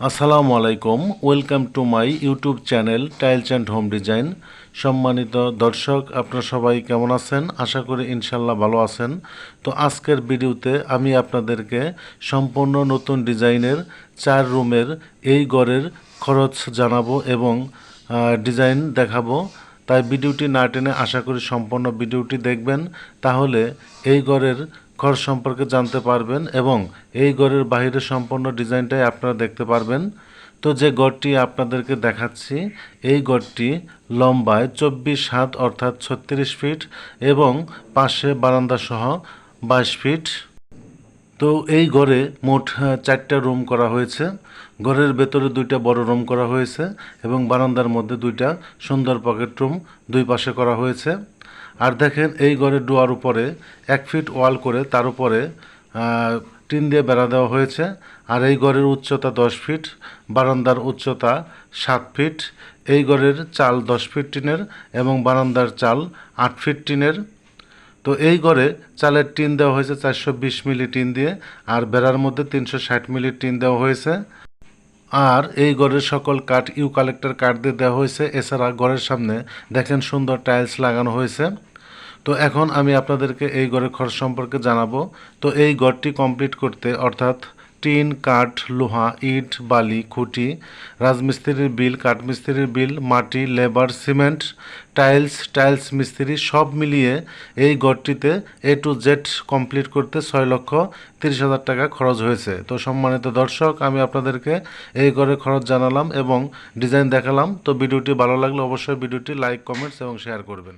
আসসালামু আলাইকুম, welcome to my YouTube channel tiles and home design. সম্মানিত দর্শক, আপনারা সবাই কেমন আছেন? আশা করি ইনশাল্লাহ ভালো আছেন। তো আজকের ভিডিওতে আমি আপনাদেরকে সম্পূর্ণ নতুন ডিজাইনের চার রুমের এই ঘরের খরচ জানাব এবং ডিজাইন দেখাবো। তাই ভিডিওটি না টেনে আশা করি সম্পূর্ণ ভিডিওটি দেখবেন। তাহলে এই ঘরের ঘর সম্পর্কে জানতে পারবেন এবং এই ঘরের বাইরের সম্পূর্ণ ডিজাইনটাই আপনারা দেখতে পারবেন। তো যে গড়টি আপনাদেরকে দেখাচ্ছি, এই গড়টি লম্বায় চব্বিশ হাত অর্থাৎ ছত্রিশ ফিট এবং পাশে বারান্দা সহ বাইশ ফিট। তো এই ঘরে মোট চারটা রুম করা হয়েছে। ঘরের ভেতরে দুইটা বড় রুম করা হয়েছে এবং বারান্দার মধ্যে দুইটা সুন্দর পকেট রুম দুই পাশে করা হয়েছে। আর দেখেন এই ঘরের ডোয়ার উপরে এক ফিট ওয়াল করে তার উপরে টিন দিয়ে বেড়া দেওয়া হয়েছে। আর এই ঘরের উচ্চতা দশ ফিট, বারান্দার উচ্চতা সাত ফিট। এই ঘরের চাল দশ ফিট টিনের এবং বারান্দার চাল আট ফিট টিনের। তো এই ঘরে চালের টিন দেওয়া হয়েছে চারশো বিশ মিলি টিন দিয়ে আর বেড়ার মধ্যে তিনশো ষাট মিলি টিন দেওয়া হয়েছে। আর এই ঘরের সকল কাঠ, ইউ কালেক্টর কাঠ দিয়ে দেওয়া হয়েছে। এছাড়া ঘরের সামনে দেখেন সুন্দর টাইলস লাগানো হয়েছে। তো এখন আমি আপনাদেরকে এই ঘরের খরচ সম্পর্কে জানাব। তো এই ঘরটি কমপ্লিট করতে অর্থাৎ টিন, কাঠ, লোহা, ইট, বালি, খুঁটি, রাজমিস্ত্রির বিল, কাঠমিস্ত্রির বিল, মাটি, লেবার, সিমেন্ট, টাইলস টাইলস মিস্ত্রি সব মিলিয়ে এই ঘরটিতে এ টু জেড কমপ্লিট করতে ছয় লক্ষ তিরিশ হাজার টাকা খরচ হয়েছে। তো সম্মানিত দর্শক, আমি আপনাদেরকে এই ঘরের খরচ জানালাম এবং ডিজাইন দেখালাম। তো ভিডিওটি ভালো লাগলে অবশ্যই ভিডিওটি লাইক, কমেন্টস এবং শেয়ার করবেন।